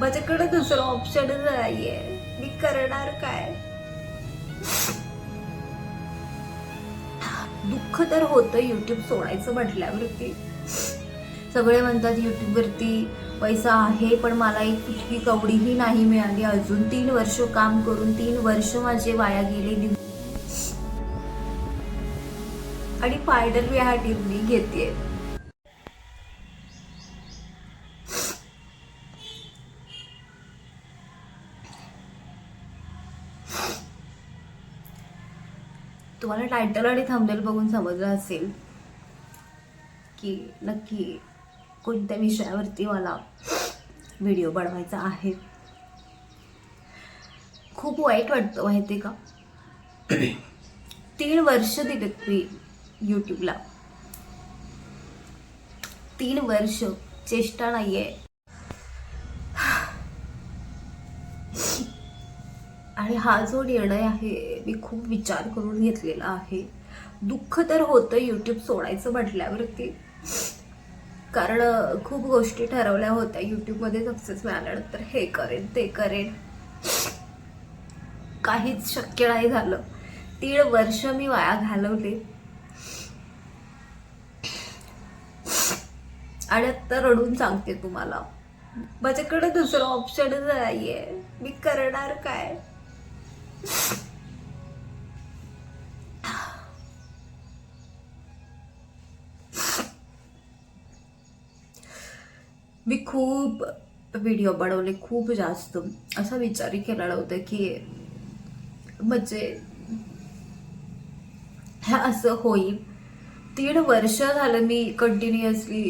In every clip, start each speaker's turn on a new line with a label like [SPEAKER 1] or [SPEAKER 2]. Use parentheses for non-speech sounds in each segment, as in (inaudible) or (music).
[SPEAKER 1] माझ्याकडे दुसरं ऑप्शनच नाहीये. मी करणार काय? दुःख तर होतं युट्यूब सोडायचं म्हटल्यावरती. सगळे म्हणतात युट्यूब वरती पैसा आहे पण मला एक कुठली कवडीही नाही मिळाली. अजून तीन वर्ष काम करून तीन वर्ष माझे वाया गेले. आणि फायनल मी हा निर्णय घेते तुम्हाला टायटल आणि थांबलेलं बघून समजलं असेल की नक्की कोणत्या विषयावरती मला व्हिडिओ बनवायचा आहे. खूप वाईट वाटतं माहिती का? तीन वर्ष दिलेत मी यूट्यूबला तीन वर्ष चेष्टा नाही आहे आणि हा जो निर्णय आहे मी खूप विचार करून घेतलेला आहे. दुःख तर होतं यूट्यूब सोडायचं म्हटल्यावरती. कारण खूप गोष्टी ठरवल्या होत्या. यूट्यूबमध्ये सक्सेस मिळाल्यानंतर हे करेन ते करेन. काहीच शक्य नाही झालं. तीन वर्ष मी वाया घालवले. आणि आत्ता रडून सांगते तुम्हाला. माझ्याकडे दुसरं ऑप्शनच नाही आहे मी करणार काय? मी खूप व्हिडिओ बनवले खूप जास्त. असा विचारही केला होता की म्हणजे ह्या असं होईल. तीन वर्ष झालं मी कंटिन्युअसली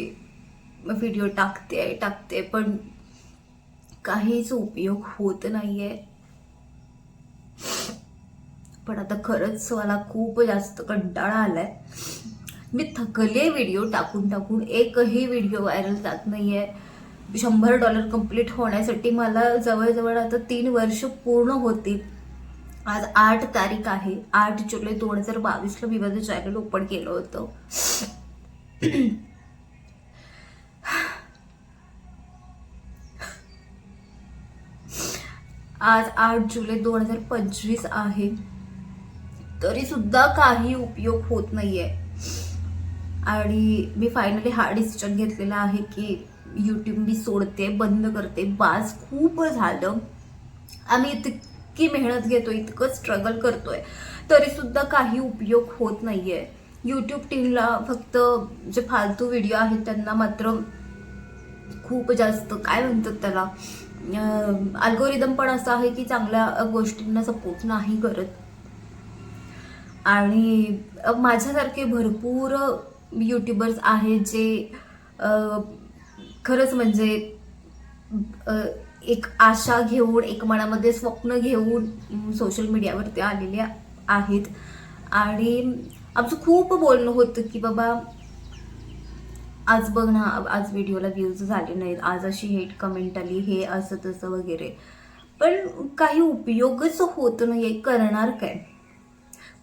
[SPEAKER 1] व्हिडिओ टाकते टाकते पण काहीच उपयोग होत नाही आहे पण आता खरंच मला खूप जास्त कंटाळा आलाय. मी थकले व्हिडिओ टाकून टाकून एकही व्हिडिओ व्हायरल जात नाहीये. शंभर डॉलर कंप्लीट होण्यासाठी मला जवळजवळ आता तीन वर्ष पूर्ण होतील. आज आठ तारीख आहे. आठ जुलै दोन हजार बावीसला मी माझं चॅनल ओपन केलं होतं. आज आठ जुलै दोन हजार पंचवीस आहे. तरी सुद्धा काही उपयोग होत नाहीये. आणि मी फायनली हा डिसिजन घेतलेला आहे की यूट्यूब मी सोडते बंद करते. बाज खूप झालं. आम्ही इतकी मेहनत घेतो इतकं स्ट्रगल करतोय तरी सुद्धा काही उपयोग होत नाहीये. यूट्यूब टीमला फक्त जे फालतू व्हिडिओ आहेत त्यांना मात्र खूप जास्त काय म्हणतात त्याला अल्गोरिदम पण असं आहे की चांगल्या गोष्टींना सपोर्ट नाही करत. आणि माझ्यासारखे भरपूर युट्यूबर्स आहेत जे खरंच म्हणजे एक आशा घेऊन एक मनामध्ये स्वप्न घेऊन सोशल मीडियावरती आलेले आहेत. आणि आमचं खूप बोलणं होतं की बाबा आज बघ ना आज व्हिडिओला व्ह्यूज झाले नाहीत आज अशी हेट कमेंट आली हे असं तसं वगैरे. पण काही उपयोगच होत नाही करणार काय?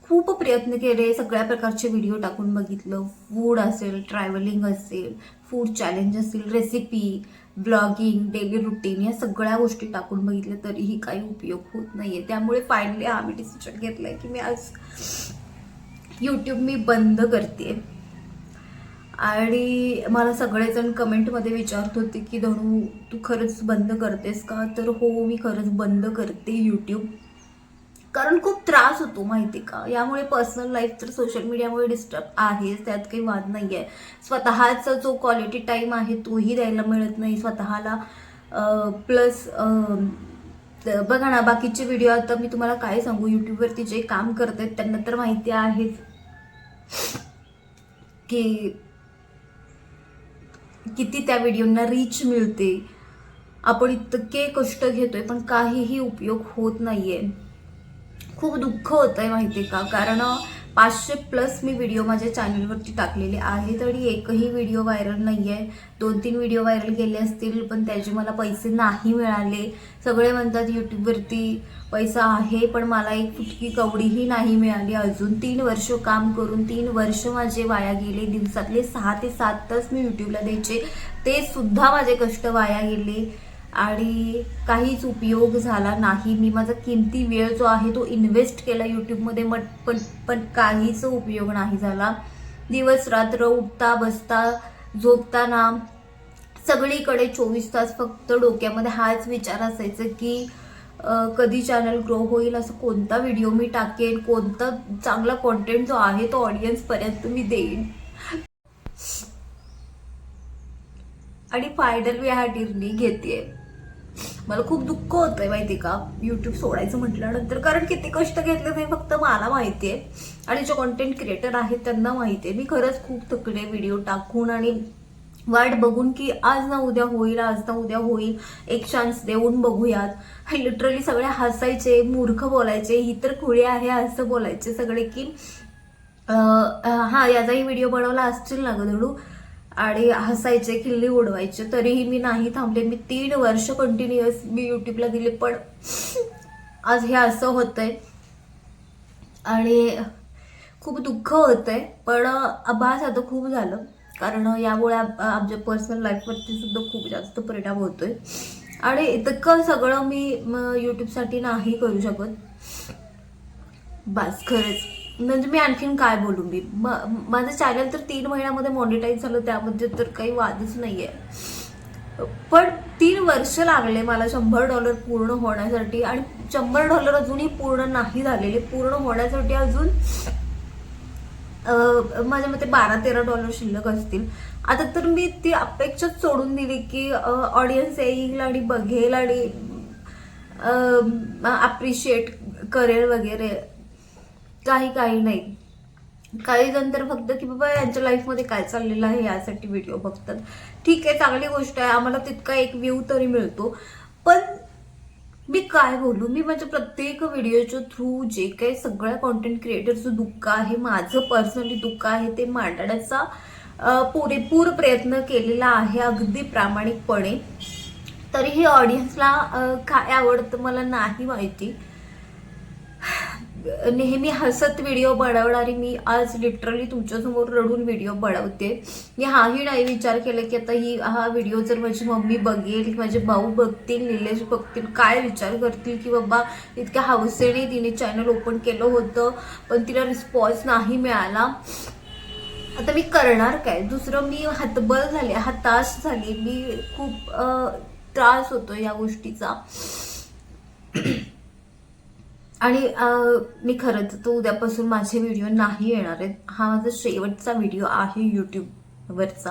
[SPEAKER 1] खूप प्रयत्न केले सगळ्या प्रकारचे व्हिडिओ टाकून बघितलं. फूड असेल ट्रॅव्हलिंग असेल फूड चॅलेंज असेल रेसिपी ब्लॉगिंग डेली रुटीन या सगळ्या गोष्टी टाकून बघितल्या तरीही काही उपयोग होत नाही आहे त्यामुळे फायनली आम्ही डिसिजन आहे की मी आज यूट्यूब मी बंद करते आणि मला सगळेजण कमेंटमध्ये विचारत होते की धनू तू खरंच बंद करतेस का? तर हो मी खरंच बंद करते यूट्यूब कारण खूप त्रास होतो माहिती का? यामुळे पर्सनल लाईफ तर सोशल मीडियामुळे डिस्टर्ब आहे त्यात काही वाद नाही आहे स्वतःचा जो क्वालिटी टाईम आहे तोही द्यायला मिळत नाही. स्वतःला प्लस बघा ना बाकीचे व्हिडिओ आता मी तुम्हाला काय सांगू? यूट्यूबवरती जे काम करत आहेत त्यांना तर माहिती आहेच. की किती त्या व्हिडिओना रीच मिळते. आपण इतके कष्ट घेतोय पण काहीही उपयोग होत नाहीये. खूप दुःख होतं आहे माहिती का? कारण पाचशे प्लस मी व्हिडिओ माझ्या चॅनलवरती टाकलेले आहे तरी एकही व्हिडिओ व्हायरल नाही आहे दोन तीन व्हिडिओ व्हायरल गेले असतील पण त्याचे मला पैसे नाही मिळाले. सगळे म्हणतात यूट्यूबवरती पैसा आहे पण मला एक फुटकी कवडीही नाही मिळाली. अजून तीन वर्ष काम करून तीन वर्ष माझे वाया गेले. दिवसातले सहा ते सात तास मी यूट्यूबला द्यायचे. ते सुद्धा माझे कष्ट वाया गेले. आणि काहीच उपयोग झाला नाही. मी माझा किमती वेळ जो आहे तो इन्व्हेस्ट केला यूट्यूबमध्ये मग पण पण काहीच उपयोग नाही झाला. दिवस रात्र उठता बसता झोपताना सगळीकडे चोवीस तास फक्त डोक्यामध्ये हाच विचार असायचा की कधी चॅनल ग्रो होईल असं कोणता व्हिडिओ मी टाकेन कोणता चांगला कॉन्टेंट जो आहे तो ऑडियन्सपर्यंत मी देईन. आणि फायनल मी हा निर्णय घेते मला खूप दुःख होतंय माहिती का? युट्यूब सोडायचं म्हटल्यानंतर. कारण किती कष्ट घेतले ते फक्त मला माहिती आहे आणि जे कॉन्टेंट क्रिएटर आहेत त्यांना माहिती आहे मी खरंच खूप थकले व्हिडिओ टाकून आणि वाट बघून की आज ना उद्या होईल आज ना उद्या होईल. एक चान्स देऊन बघूयात. लिटरली सगळे हसायचे मूर्ख बोलायचे. ही तर खुळी आहे असं बोलायचे सगळे की हा याचाही व्हिडिओ बनवला असतील ना गदडू आणि हसायचे किल्ली उडवायचे तरीही मी नाही थांबले. मी तीन वर्ष कंटिन्युअस मी युट्यूबला दिले पण आज हे असं होतंय. आणि खूप दुःख होतंय पण आभास आता खूप झालं. कारण यामुळे आमच्या पर्सनल लाईफवरती सुद्धा खूप जास्त परिणाम होतोय. आणि इतकं सगळं मी युट्यूबसाठी नाही करू शकत. बस खरंच. म्हणजे मी आणखीन काय बोलू? मी म- माझं चॅनल तर तीन महिन्यामध्ये मॉनिटाईज झालं त्यामध्ये तर काही वादच नाही आहे पण तीन वर्ष लागले मला शंभर डॉलर पूर्ण होण्यासाठी आणि शंभर डॉलर अजूनही पूर्ण नाही झालेले. पूर्ण होण्यासाठी अजून माझ्या मते बारा तेरा डॉलर शिल्लक असतील. आता तर मी ती अपेक्षाच सोडून दिली की ऑडियन्स येईल आणि बघेल आणि अप्रिशिएट करेल वगैरे. काही काही नाही. काही जण तर फक्त की बाबा यांच्या लाईफमध्ये काय चाललेलं आहे यासाठी व्हिडिओ बघतात. ठीक आहे चांगली गोष्ट आहे. आम्हाला तितका एक व्ह्यू तरी मिळतो. पण मी काय बोलू? मी माझ्या प्रत्येक व्हिडिओच्या थ्रू जे काही सगळ्या कॉन्टेंट क्रिएटरचं दुःख आहे माझं पर्सनली दुःख आहे ते मांडण्याचा पुरेपूर प्रयत्न केलेला आहे अगदी प्रामाणिकपणे. तरीही ऑडियन्सला काय आवडतं मला नाही माहिती. नेहमी हसत व्हिडिओ बनवणारी मी आज लिटरली तुमच्यासमोर रडून व्हिडिओ बनवते. मी हाही नाही विचार केला की आता ही हा व्हिडिओ जर माझी मम्मी बघेल माझे भाऊ बघतील निलेश बघतील काय विचार करतील की बाबा इतक्या हौसेने तिने चॅनल ओपन केलं होतं पण तिला रिस्पॉन्स नाही मिळाला. आता मी करणार काय? दुसरं मी हतबल झाले हताश झाली. मी खूप त्रास होतो या गोष्टीचा. आणि मी खरंच तो उद्यापासून माझे व्हिडिओ नाही येणार आहेत. हा माझा शेवटचा व्हिडिओ आहे यूट्यूबवरचा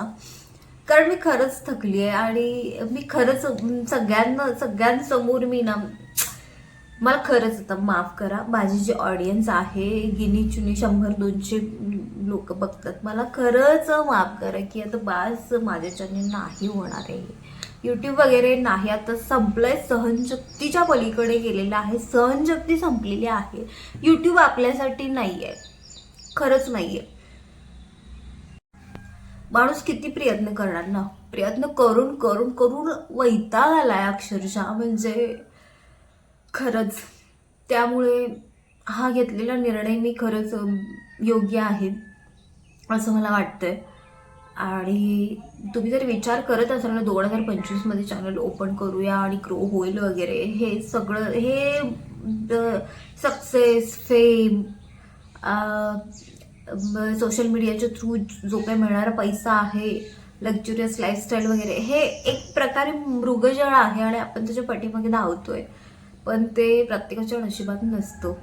[SPEAKER 1] कारण मी खरंच थकली आहे आणि मी खरंच सगळ्यांना सगळ्यांसमोर मी ना मला खरंच आता माफ करा. माझी जी ऑडियन्स आहे गिनी चुनी शंभर दोनशे लोक बघतात. मला खरंच माफ करा की आता बास माझ्याच्याने नाही होणार आहे. यूट्यूब वगैरे नाही. आता संपलंय सहनशक्तीच्या पलीकडे गेलेलं आहे. सहनशक्ती संपलेली आहे. यूट्यूब आपल्यासाठी नाही आहे खरंच नाही आहे माणूस किती प्रयत्न करणार ना? प्रयत्न करून करून करून वैताग आलाय अक्षरशः. म्हणजे खरंच. त्यामुळे हा घेतलेला निर्णय मी खरंच योग्य आहे असं मला वाटतंय. आणि तुम्ही जर विचार करत असाल ना दोन हजार पंचवीसमध्ये चॅनल ओपन करूया आणि ग्रो होईल वगैरे हे सगळं हे सक्सेस फेम सोशल मीडियाच्या थ्रू जो काही मिळणारा पैसा आहे लक्झुरियस लाईफस्टाईल वगैरे हे एक प्रकारे मृगजळ आहे आणि आपण त्याच्या पाठीमागे धावतोय. पण ते प्रत्येकाच्या नशिबात नसतं.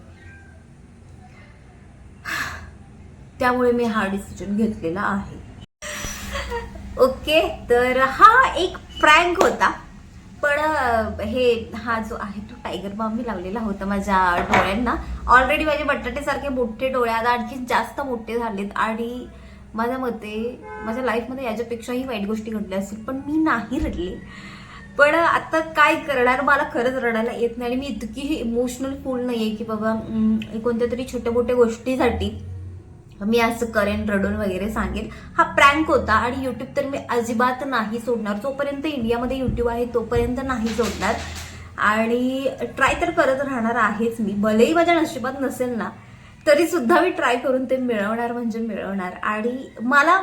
[SPEAKER 1] त्यामुळे मी हा डिसिजन घेतलेला आहे. ओके तर हा एक प्रँक होता. पण हे हा जो आहे तो टायगर बाम मी लावलेला होता माझ्या डोळ्यांना. ऑलरेडी माझे बटाटेसारखे मोठे डोळे आता आणखी जास्त मोठे झालेत आणि माझ्या मते माझ्या लाईफमध्ये याच्यापेक्षाही वाईट गोष्टी घडल्या असतील पण मी नाही रडले. पण आता काय करणार? मला खरंच रडायला येत नाही आणि मी इतकी इमोशनल फुल आहे की बाबा कोणत्या तरी छोट्या मोठ्या गोष्टीसाठी मी असं करेन रडून वगैरे सांगेन. हा प्रँक होता आणि यूट्यूब तर मी अजिबात नाही सोडणार. जोपर्यंत इंडियामध्ये यूट्यूब आहे तोपर्यंत नाही सोडणार. आणि ट्राय तर करत राहणार आहेच मी. भलेही माझ्या नशिबात नसेल ना तरी सुद्धा मी ट्राय करून ते मिळवणार म्हणजे मिळवणार. आणि मला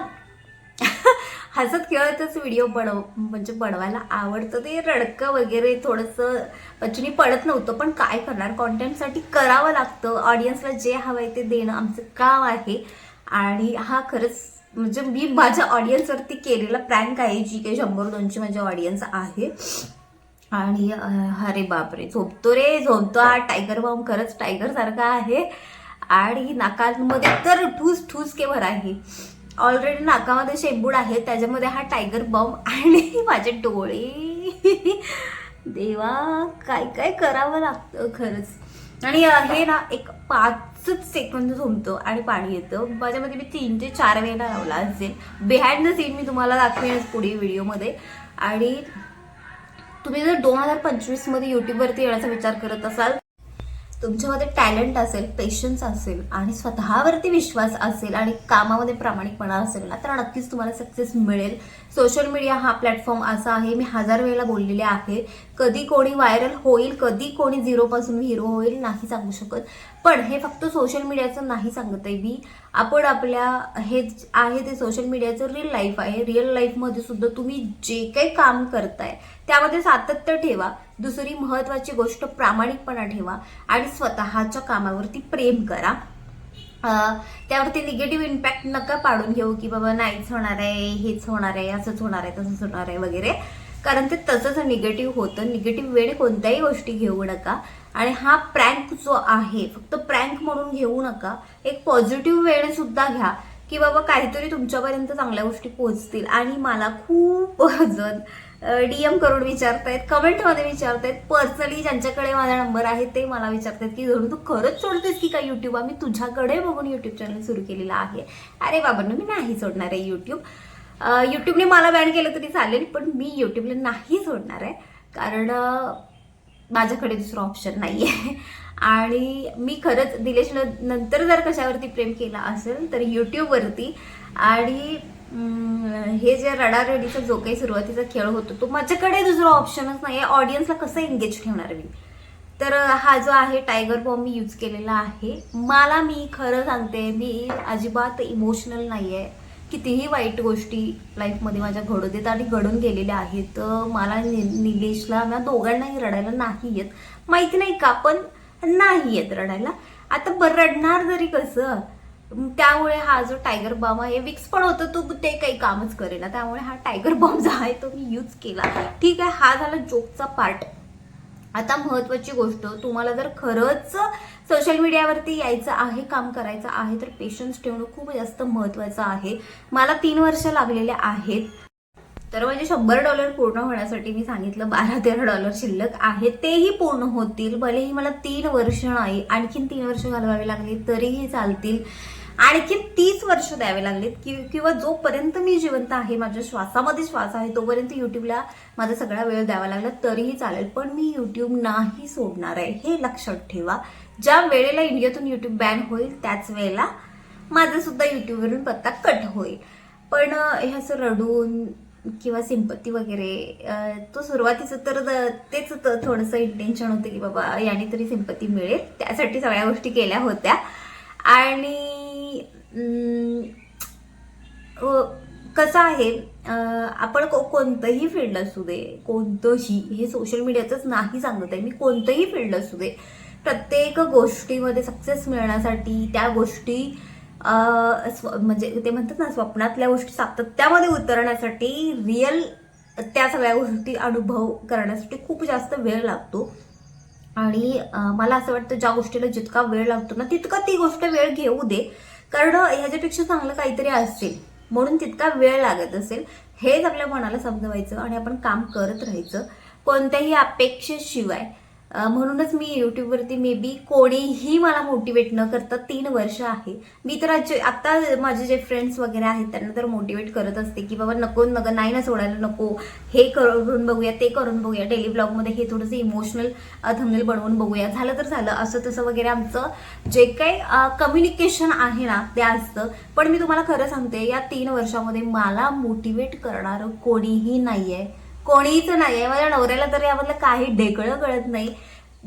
[SPEAKER 1] (laughs) हसत खेळतच व्हिडिओ बनव म्हणजे बनवायला आवडतं. ते रडकं वगैरे थोडंसं पचनी पडत नव्हतं पण काय करणार? कॉन्टेंटसाठी करावं लागतं. ऑडियन्सला जे हवंय ते देणं आमचं काम आहे. आणि हा खरंच म्हणजे मी माझ्या ऑडियन्सवरती केलेला प्रँक आहे जी काही शंभर दोनशे माझे ऑडियन्स आहे. आणि अरे बापरे झोपतो रे झोपतो हा टायगर बॉम्ब खरंच टायगर सारखा आहे. आणि नाकांमध्ये तर ठूस ठूस केवर आहे ऑलरेडी नाकामध्ये शेंबूड आहे त्याच्यामध्ये हा टायगर बॉम्ब आणि माझे डोळे देवा काय काय करावं लागतं खरंच. आणि हे ना एक पाचच सेकंद झोमतं आणि पाणी येतं. माझ्यामध्ये मी तीन ते चार वेळेला लावला असेल. बिहाइंड द सीन मी तुम्हाला दाखवेन पुढे व्हिडिओमध्ये. आणि तुम्ही जर दोन हजार पंचवीसमध्ये युट्यूबवरती येण्याचा विचार करत असाल तुमच्यामध्ये टॅलेंट असेल पेशन्स असेल आणि स्वतःवरती विश्वास असेल आणि कामामध्ये प्रामाणिकपणा असेल ना तर नक्कीच तुम्हाला सक्सेस मिळेल. सोशल मीडिया हा प्लॅटफॉर्म असा आहे. मी हजार वेळेला बोललेले आहे कधी कोणी व्हायरल होईल कधी कोणी झिरोपासून हिरो होईल नाही सांगू शकत. पण हे फक्त सोशल मीडियाचं नाही सांगत आहे मी. आपण आपल्या हे आहे ते सोशल मीडियाचं रिअल लाईफ आहे. रिअल लाईफमध्ये सुद्धा तुम्ही जे काही काम करताय त्यामध्ये सातत्य ठेवा. दुसरी महत्वाची गोष्ट प्रामाणिकपणा ठेवा. आणि स्वतःच्या कामावरती प्रेम करा. त्यावरती निगेटिव्ह इम्पॅक्ट नका पाडून घेऊ की बाबा नाहीच होणार आहे हेच होणार आहे असंच होणार आहे तसंच होणार आहे वगैरे. कारण ते तसंच निगेटिव्ह होतं. निगेटिव्ह वेळे कोणत्याही गोष्टी घेऊ नका. आणि हा प्रँक जो आहे फक्त प्रँक म्हणून घेऊ नका. एक पॉझिटिव्ह वेळ सुद्धा घ्या की बाबा काहीतरी तुमच्यापर्यंत चांगल्या गोष्टी पोहोचतील. आणि मला खूप (laughs) जण डीएम करून विचारतायत कमेंटमध्ये विचारतायत पर्सनली ज्यांच्याकडे माझा नंबर आहे ते मला विचारतात की धरून तू खरंच सोडतेस की काय यूट्यूब आम्ही तुझ्याकडे बघून यूट्यूब चॅनल सुरू केलेला आहे. अरे बाबांनो मी नाही सोडणार आहे यूट्यूब यूट्यूबने मला बॅन केलं तरी चालेल पण मी यूट्यूबला नाही सोडणार आहे. कारण माझ्याकडे दुसरं ऑप्शन नाही आहे आणि मी खरंच दिलेश नंतर जर कशावरती प्रेम केला असेल तर यूट्यूबवरती आणि हे जे रडारडीचा जो काही सुरुवातीचा खेळ होतो तो माझ्याकडे दुसरा ऑप्शनच नाही. आहे ऑडियन्सला कसं एंगेज ठेवणार मी? तर हा जो आहे टायगर बॉम्ब मी यूज केलेला आहे. मला मी खरं सांगते मी अजिबात इमोशनल नाही आहे कितीही वाईट गोष्टी लाईफमध्ये माझ्या घडू देत आणि घडून गेलेल्या आहेत मला नि- निलेशला ना दोघांनाही रडायला नाही येत. माहिती नाही का पण नाही येत रडायला. आता बरं रडणार तरी कसं त्यामुळे हा जो टायगर बॉम्ब आहे विक्स पण होतं. तो ते काही कामच करेल त्यामुळे हा टायगर बॉम्ब जो आहे तो मी यूज केला. ठीक आहे हा झाला जोकचा पार्ट आता महत्वाची गोष्ट तुम्हाला जर खरंच सोशल मीडियावरती यायचं आहे काम करायचं आहे तर पेशन्स ठेवणं खूप जास्त महत्वाचं आहे. मला तीन वर्ष लागलेले आहेत. तर म्हणजे शंभर डॉलर पूर्ण होण्यासाठी मी सांगितलं बारा तेरा डॉलर शिल्लक आहे. तेही पूर्ण होतील. भलेही मला तीन वर्ष नाही आणखीन तीन वर्ष घालवावे लागले तरीही चालतील. आणखी तीस वर्ष द्यावे लागलेत कि किंवा जोपर्यंत मी जिवंत आहे माझ्या श्वासामध्ये श्वास आहे तोपर्यंत युट्यूबला माझा सगळा वेळ द्यावा लागला तरीही चालेल. पण मी युट्यूब नाही सोडणार आहे हे लक्षात ठेवा. ज्या वेळेला इंडियातून युट्यूब बॅन होईल त्याच वेळेला माझा सुद्धा युट्यूबवरून पत्ता कट होईल. पण हे असं रडून किंवा सिंपत्ती वगैरे तो सुरुवातीचं तर द- तेच थोडंसं इंटेन्शन होतं की बाबा याने तरी सिंपत्ती मिळेल. त्यासाठी सगळ्या गोष्टी केल्या होत्या. आणि कसं आहे आपण को- कोणतंही फील्ड असू दे कोणतंही हे सोशल मीडियाचंच नाही सांगत आहे मी कोणतंही फील्ड असू दे प्रत्येक गोष्टीमध्ये सक्सेस मिळण्यासाठी त्या गोष्टी स्व- म्हणजे ते म्हणतात ना स्वप्नातल्या गोष्टी सातत्यामध्ये उतरण्यासाठी रिअल त्या सगळ्या गोष्टी अनुभव करण्यासाठी खूप जास्त वेळ लागतो. आणि मला असं वाटतं ज्या गोष्टीला जितका वेळ लागतो ना तितका ती गोष्ट वेळ घेऊ दे. कारण ह्याच्यापेक्षा चांगलं काहीतरी असेल म्हणून तितका वेळ लागत असेल. हेच आपल्या मनाला समजवायचं आणि आपण काम करत राहायचं. कोणत्याही अपेक्षेशिवाय. म्हणूनच मी युट्यूबवरती मे बी कोणीही मला मोटिवेट न करता तीन वर्ष आहे. मी तर आज आत्ता माझे जे फ्रेंड्स वगैरे आहेत त्यांना तर मोटिवेट करत असते की बाबा नको नग नाही ना सोडायला नको. हे करून बघूया ते करून बघूया. डेली ब्लॉगमध्ये हे थोडंसं इमोशनल थंबनेल बनवून बघूया. झालं तर झालं. असं तसं वगैरे आमचं जे काही कम्युनिकेशन आहे ना ते असतं. पण मी तुम्हाला खरं सांगते या तीन वर्षामध्ये मला मोटिवेट करणारं कोणीही नाही आहे कोणीच नाही आहे. माझ्या नवऱ्याला तर यामधलं काही ढेकळं कळत नाही.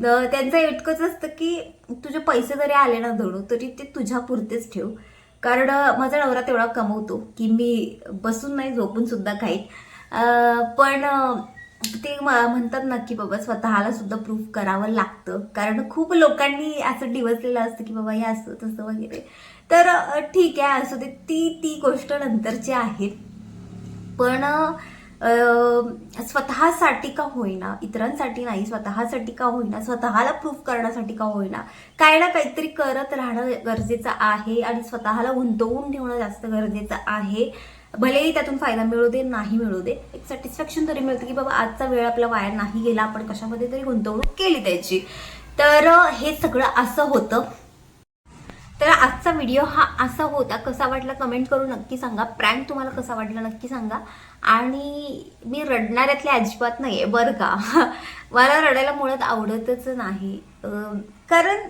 [SPEAKER 1] त्यांचं इतकंच असतं की तुझे पैसे जरी आले ना धडू तरी ते तुझ्या पुरतेच ठेव. कारण माझा नवरा तेवढा कमवतो की मी बसून नाही झोपून सुद्धा खाईन पण ते म- म्हणतात ना की बाबा स्वतःला सुद्धा प्रूफ करावं लागतं. कारण खूप लोकांनी असं डिवसलेलं असतं की बाबा हे असं तसं वगैरे. तर ठीक आहे असू दे. ती ती गोष्ट नंतरची आहे. पण स्वतःसाठी का होईना इतरांसाठी नाही स्वतःसाठी का होईना स्वतःला प्रूफ करण्यासाठी का होईना काही ना काहीतरी करत राहणं गरजेचं आहे आणि स्वतःला गुंतवून ठेवणं जास्त गरजेचं आहे. भलेही त्यातून फायदा मिळू दे नाही मिळू दे एक सॅटिस्फॅक्शन तरी मिळतं की बाबा आजचा वेळ आपला वाया नाही गेला आपण कशामध्ये तरी गुंतवणूक केली त्याची. तर हे सगळं असं होतं. तर आजचा व्हिडिओ हा असा होता. कसा वाटला कमेंट करून नक्की सांगा. प्रँक तुम्हाला कसा वाटला नक्की सांगा. आणि मी रडणाऱ्यातली अजिबात नाही आहे बरं का. (laughs) मला रडायला मुळात आवडतच नाही. कारण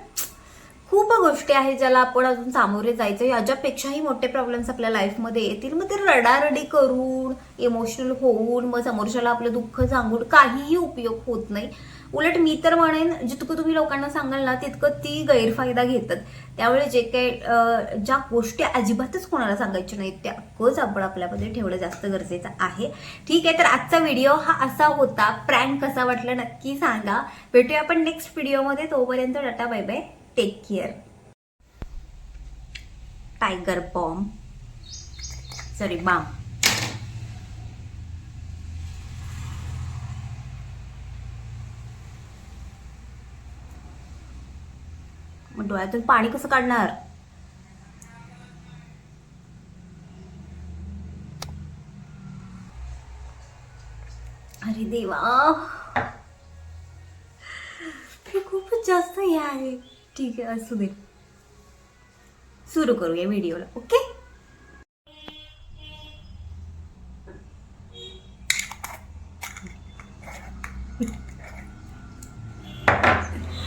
[SPEAKER 1] खूप गोष्टी आहेत ज्याला आपण अजून सामोरे जायचं याच्यापेक्षाही मोठे प्रॉब्लेम्स आपल्या लाईफमध्ये येतील. मग ते रडारडी करून इमोशनल होऊन मग समोरच्याला आपलं दुःख सांगून काहीही उपयोग होत नाही. उलट मी तर म्हणेन जितकं तुम्ही लोकांना सांगाल ना तितकं ती गैरफायदा घेतात. त्यामुळे जे काही ज्या गोष्टी अजिबातच कोणाला सांगायच्या नाहीत त्या अक्कच आपण आपल्यामध्ये ठेवणं जास्त गरजेचं आहे. ठीक आहे तर आजचा व्हिडिओ हा असा होता. प्रँक कसा वाटला नक्की सांगा. भेटूया आपण नेक्स्ट व्हिडिओमध्ये तोपर्यंत tata bye bye take care tiger bomb sorry balm मग डोळ्यातून पाणी कसं काढणार? अरे देवा. खूपच जास्त हे आहे. ठीक आहे असू दे सुरू करूया व्हिडिओला ओके?